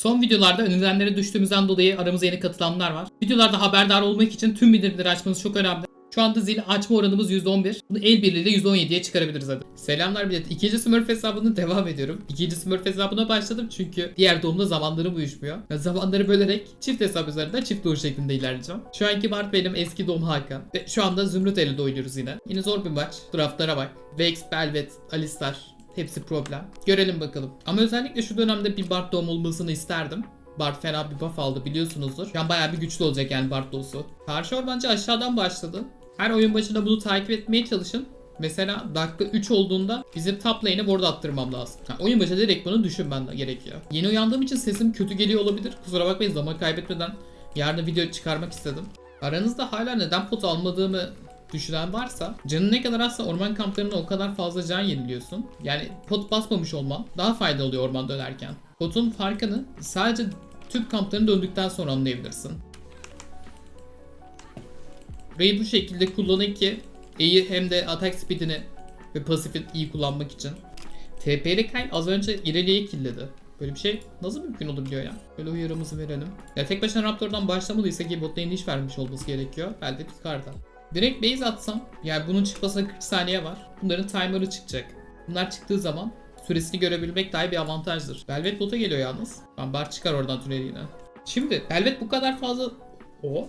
Son videolarda önerilenlere düştüğümüzden dolayı aramıza yeni katılanlar var. Videolarda haberdar olmak için tüm bildirimleri açmanız çok önemli. Şu anda zil açma oranımız %11. Bunu el birliğiyle %17'ye çıkarabiliriz hadi. Selamlar millet. İkinci Smurf hesabını devam ediyorum. İkinci Smurf hesabına başladım çünkü diğer doğumda zamanlarım uyuşmuyor. Ya zamanları bölerek çift hesap üzerinden çift doğum şeklinde ilerleyeceğim. Şu anki Mart benim eski doğum Hakan. Ve şu anda Zümrüt ile oynuyoruz yine. Yine zor bir maç. Draftlara bak. Vex, Belvet, Alistar. Hepsi problem. Görelim bakalım. Ama özellikle şu dönemde bir Bart doğum olmasını isterdim. Bart fena bir buff aldı biliyorsunuzdur. Şu an bayağı bir güçlü olacak yani Bart doğusu. Karşı ormancı aşağıdan başladı. Her oyun başında bunu takip etmeye çalışın. Mesela dakika 3 olduğunda bizim top lane'e ward attırmam lazım. Ha, oyun başında direkt bunu düşünmen gerekiyor. Yeni uyandığım için sesim kötü geliyor olabilir. Kusura bakmayın zaman kaybetmeden yarın video çıkarmak istedim. Aranızda hala neden pot almadığımı düşünen varsa canın ne kadar azsa orman kamplarında o kadar fazla can yeniliyorsun. Yani pot basmamış olman daha faydalı oluyor orman dönerken. Potun farkını sadece tüp kamplarını döndükten sonra anlayabilirsin. Ray'i bu şekilde kullanın ki E'yi hem de atak speedini ve pasifi iyi kullanmak için. TP'li Kyle az önce İrelia'yı killedi. Böyle bir şey nasıl mümkün olabiliyor ya? Böyle uyarımızı verelim. Ya tek başına Raptor'dan başlamalıysa ki bot lane'de iş vermiş olması gerekiyor. Belki Picard'a. Direkt base atsam, yani bunun çıkmasına 40 saniye var. Bunların timer'ı çıkacak. Bunlar çıktığı zaman süresini görebilmek daha bir avantajdır. Velvet bota geliyor yalnız. Tamam bar çıkar oradan tüneliyle. Şimdi Velvet bu kadar fazla... O.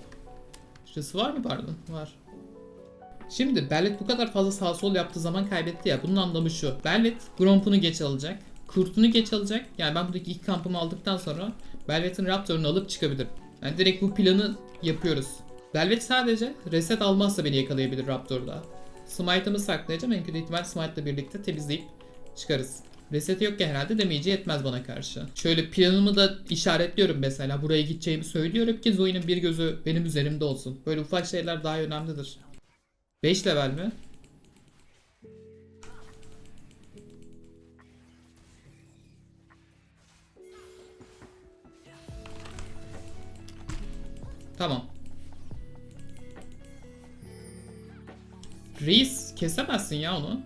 Şurası var mı pardon? Var. Şimdi Bellet bu kadar fazla sağ sol yaptığı zaman kaybetti ya. Bunun anlamı şu. Bellet Gromp'unu geç alacak. Kurt'unu geç alacak. Yani ben buradaki ilk kampımı aldıktan sonra Belvet'in Raptor'unu alıp çıkabilirim. Yani direkt bu planı yapıyoruz. Belvet sadece reset almazsa beni yakalayabilir Raptor'da. Smite'ımı saklayacağım. En kötü ihtimal Smite'la birlikte temizleyip çıkarız. Reset yok ya herhalde demeyece yetmez bana karşı. Şöyle planımı da işaretliyorum mesela. Buraya gideceğimi söylüyorum ki Zoe'nin bir gözü benim üzerimde olsun. Böyle ufak şeyler daha önemlidir. 5 level mi? Tamam. Reis kesemezsin ya onu.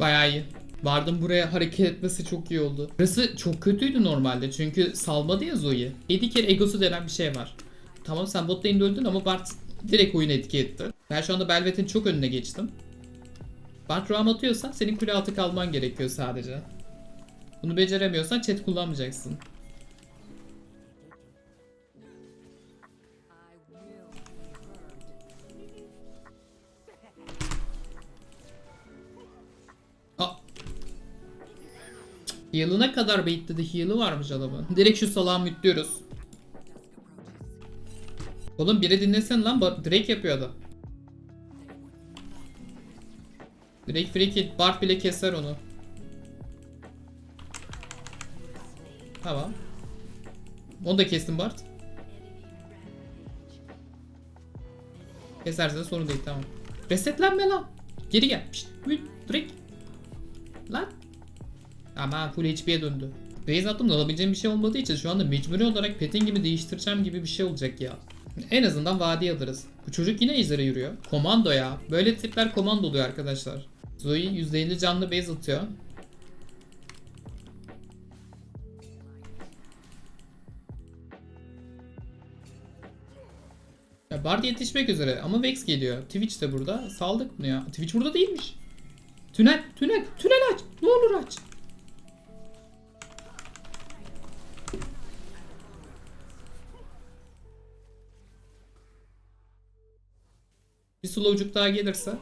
Bayağı iyi. Vardım buraya hareket etmesi çok iyi oldu. Burası çok kötüydü normalde çünkü salmadı ya Zoe'yi. 7 kere egosu denen bir şey var. Tamam sen bot lane'de öldün ama Bart direkt oyunu etki etti. Ben şu anda Belvet'in çok önüne geçtim. Bart roam atıyorsan senin kule altı kalman gerekiyor sadece. Bunu beceremiyorsan chat kullanmayacaksın. Heal'ına kadar baitledi. Heal'ı varmış adamın. Direkt şu salağı mütlüyoruz. Oğlum biri dinlesin lan. Drake yapıyor adam. Drake free kill. Bart bile keser onu. Tamam. Onu da kestim Bart. Keserse sorun değil tamam. Resetlenme lan. Geri gel. Pişt, Drake. Lan. Ama full HP'ye döndü. Base attım alabileceğim bir şey olmadığı için şu anda mecburi olarak petin gibi değiştireceğim gibi bir şey olacak ya. En azından vadi alırız. Bu çocuk yine izlere yürüyor. Komando ya. Böyle tipler komando oluyor arkadaşlar. Zoe %50 canlı base atıyor. Ya Bard yetişmek üzere ama Vex geliyor. Twitch de burada. Saldık bunu ya. Twitch burada değilmiş. Tünel, tünel, tünel aç. Ne olur aç. Bir slowcuk daha gelirse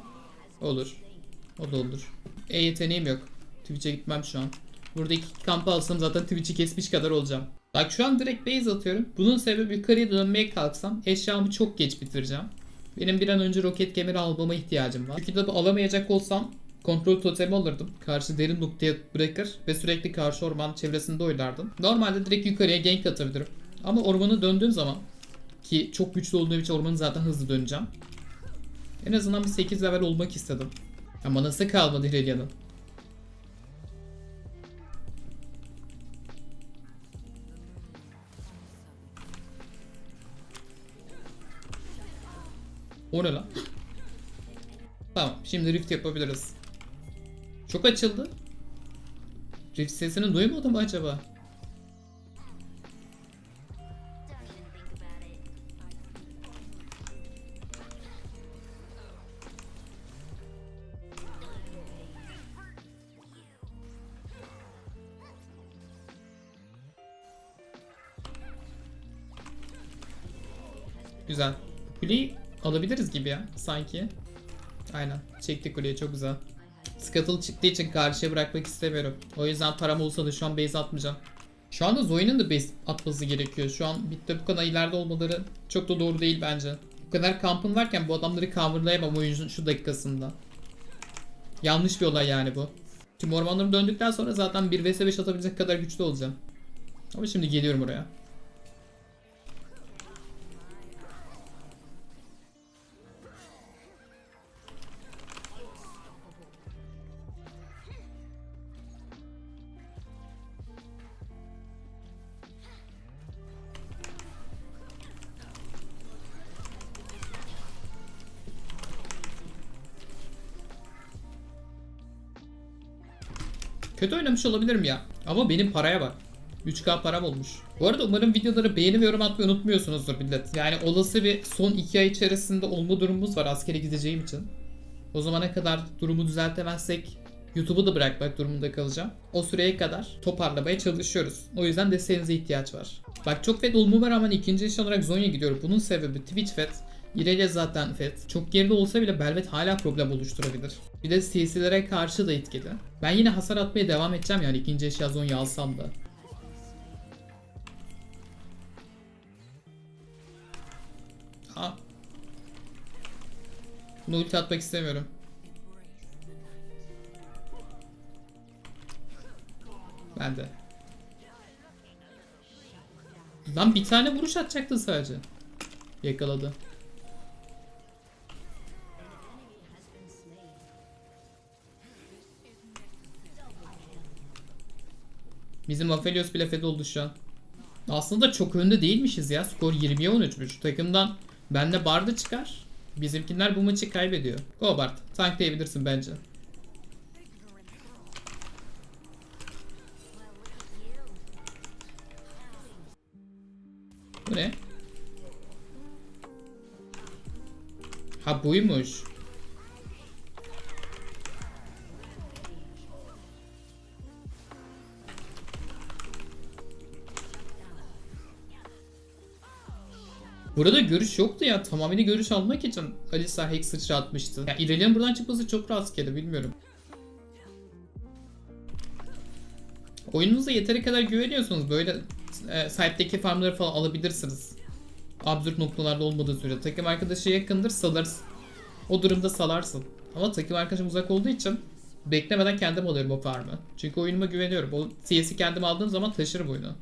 olur. O da olur. E yeteneğim yok. Twitch'e gitmem şu an. Burada iki kampı alsam zaten Twitch'i kesmiş kadar olacağım. Bak şu an direkt base atıyorum. Bunun sebebi yukarıya dönmeye kalksam eşyamı çok geç bitireceğim. Benim bir an önce roket kemeri almama ihtiyacım var. Bu kitabı alamayacak olsam kontrol totemi alırdım. Karşı derin noktaya bırakır ve sürekli karşı orman çevresinde oynardım. Normalde direkt yukarıya gank atabilirim. Ama ormanı döndüğüm zaman ki çok güçlü olduğum için ormanı zaten hızlı döneceğim. En azından bir 8 level olmak istedim. Ya manası kalmadı Hirelya'nın. O ne lan? tamam şimdi rift yapabiliriz. Çok açıldı. Rift sesini duymadı mı acaba? Güzel. Kuleyi alabiliriz gibi ya sanki. Aynen. Çektik kuleyi çok güzel. Scuttle çıktığı için karşıya bırakmak istemiyorum. O yüzden param olsa da şu an base atmayacağım. Şu anda Zoe'nin de base atması gerekiyor. Şu an bitti bu kadar ileride olmaları çok da doğru değil bence. Bu kadar kampın varken bu adamları coverlayamam oyunun şu dakikasında. Yanlış bir olay yani bu. Tüm ormanlarım döndükten sonra zaten 1 vs 5 atabilecek kadar güçlü olacağım. Ama şimdi geliyorum oraya. Kötü oynamış olabilirim ya. Ama benim paraya bak. 3K param olmuş. Bu arada umarım videoları beğeni ve yorum atmayı unutmuyorsunuzdur millet. Yani olası bir son 2 ay içerisinde olma durumumuz var askere gideceğim için. O zamana kadar durumu düzeltemezsek YouTube'u da bırakmak durumunda kalacağım. O süreye kadar toparlamaya çalışıyoruz. O yüzden desteğinize ihtiyaç var. Bak çok fed olmama rağmen ikinci iş olarak Zonya gidiyorum. Bunun sebebi Twitch fed. İrelia zaten fed. Çok geride olsa bile Belvet hala problem oluşturabilir. Bir de CC'lere karşı da etkili. Ben yine hasar atmaya devam edeceğim yani ikinci eşya Zonya alsam da. Ha. Bunu ulti atmak istemiyorum. Ben de. Lan bir tane vuruş atacaktı sadece. Yakaladı. Bizim Aphelios bile fed oldu şu an. Aslında çok önde değilmişiz ya. Skor 20'ye 13'müş. Takımdan bende Bard'ı çıkar. Bizimkiler bu maçı kaybediyor. Go Bard. Tanklayabilirsin bence. Bu ne? Ha buymuş. Burada görüş yoktu ya. Tamamıyla görüş almak için Alisa Hex sıçratmıştı. Ya İrelia'nın buradan çıkması çok rastgele bilmiyorum. Oyununuza yeteri kadar güveniyorsunuz. Böyle e, site'deki farmları falan alabilirsiniz. Absürt noktalarda olmadığı sürece. Takım arkadaşı yakındır salarız. O durumda salarsın. Ama takım arkadaşım uzak olduğu için beklemeden kendim alıyorum o farmı. Çünkü oyunuma güveniyorum. O CS'i kendim aldığım zaman taşırım oyunu.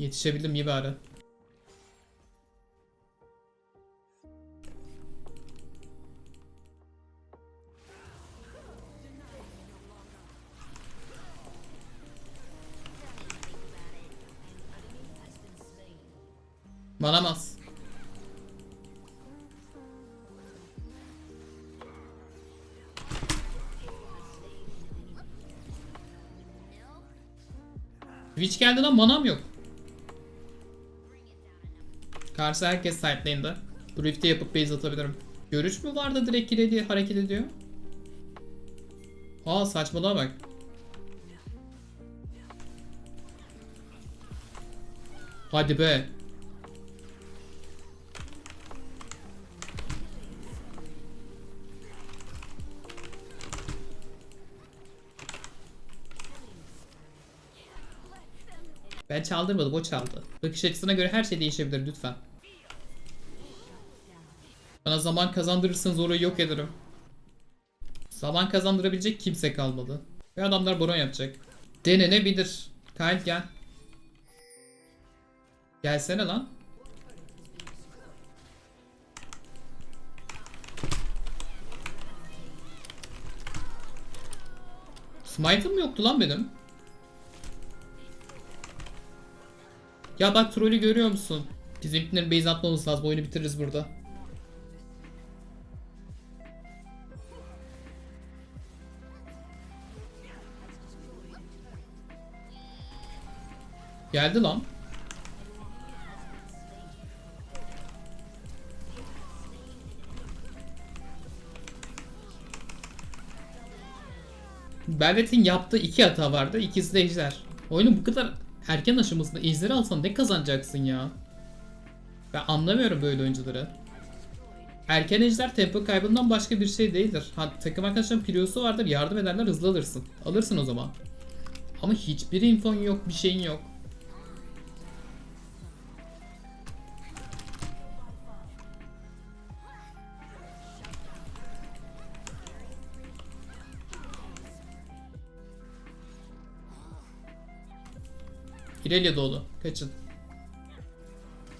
Yetişebildim iyi bari. Manamaz. Twitch geldi lan manam yok. Karşı herkes site'layında. Bu yapıp base atabilirim. Görüş mü var da direkt gire diye hareket ediyor? Aa saçmalığa bak. Hadi be. Ben çaldırmadım o çaldı. Bakış açısına göre her şey değişebilir lütfen. Bana zaman kazandırırsanız orayı yok ederim. Zaman kazandırabilecek kimse kalmadı. Ve adamlar baron yapacak. Denenebilir. Kyle gel. Gelsene lan. Smite'ım yoktu lan benim. Ya bak trolü görüyor musun? Bizimkilerin base atmamız lazım. Oyunu bitiririz burada. Geldi lan. Belvet'in yaptığı iki hata vardı. İkisi de ejder. Oyunun bu kadar erken aşamasında ejderi alsan ne kazanacaksın ya? Ben anlamıyorum böyle oyuncuları. Erken ejder tempo kaybından başka bir şey değildir. Ha, takım arkadaşların priyosu vardır yardım ederler hızlı alırsın. Alırsın o zaman. Ama hiçbir infon yok bir şeyin yok. İrelia dolu. Kaçın.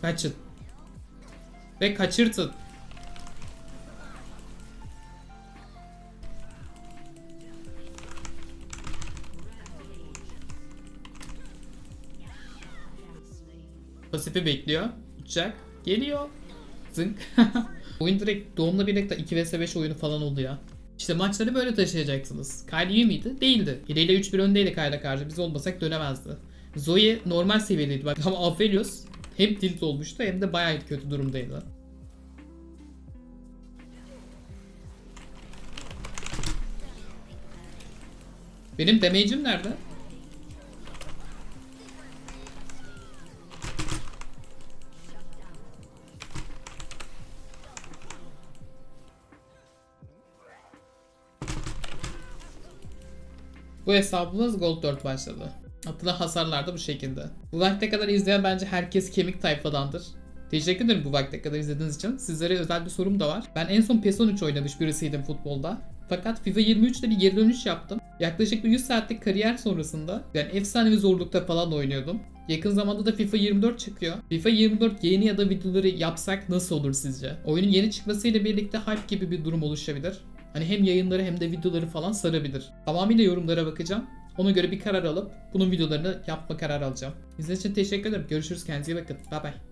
Kaçın. Ve kaçırtın. Pasifi bekliyor. Uçacak. Geliyor. Zınk. Oyun direkt doğumla birlikte 2 vs 5 oyunu falan oldu ya. İşte maçları böyle taşıyacaksınız. Kyle iyi miydi? Değildi. İrelia 3-1 öndeydi Kyle'a karşı. Biz olmasak dönemezdi. Zoe normal seviyedeydi bak ama Aphelios hem tilt olmuştu hem de bayağı kötü durumdaydı. Benim damage'im nerede? Bu hesabımız Gold 4 başladı. Atılan hasarlar da bu şekilde. Bu vakte kadar izleyen bence herkes kemik tayfadandır. Teşekkür ederim bu vakte kadar izlediğiniz için. Sizlere özel bir sorum da var. Ben en son PES 13 oynamış birisiydim futbolda. Fakat FIFA 23'te bir geri dönüş yaptım. Yaklaşık bir 100 saatlik kariyer sonrasında yani efsanevi zorlukta falan oynuyordum. Yakın zamanda da FIFA 24 çıkıyor. FIFA 24 yeni ya da videoları yapsak nasıl olur sizce? Oyunun yeni çıkmasıyla birlikte hype gibi bir durum oluşabilir. Hani hem yayınları hem de videoları falan sarabilir. Tamamıyla yorumlara bakacağım. Ona göre bir karar alıp bunun videolarını yapma kararı alacağım. İzlediğiniz için teşekkür ederim. Görüşürüz. Kendinize iyi bakın. Bay bay.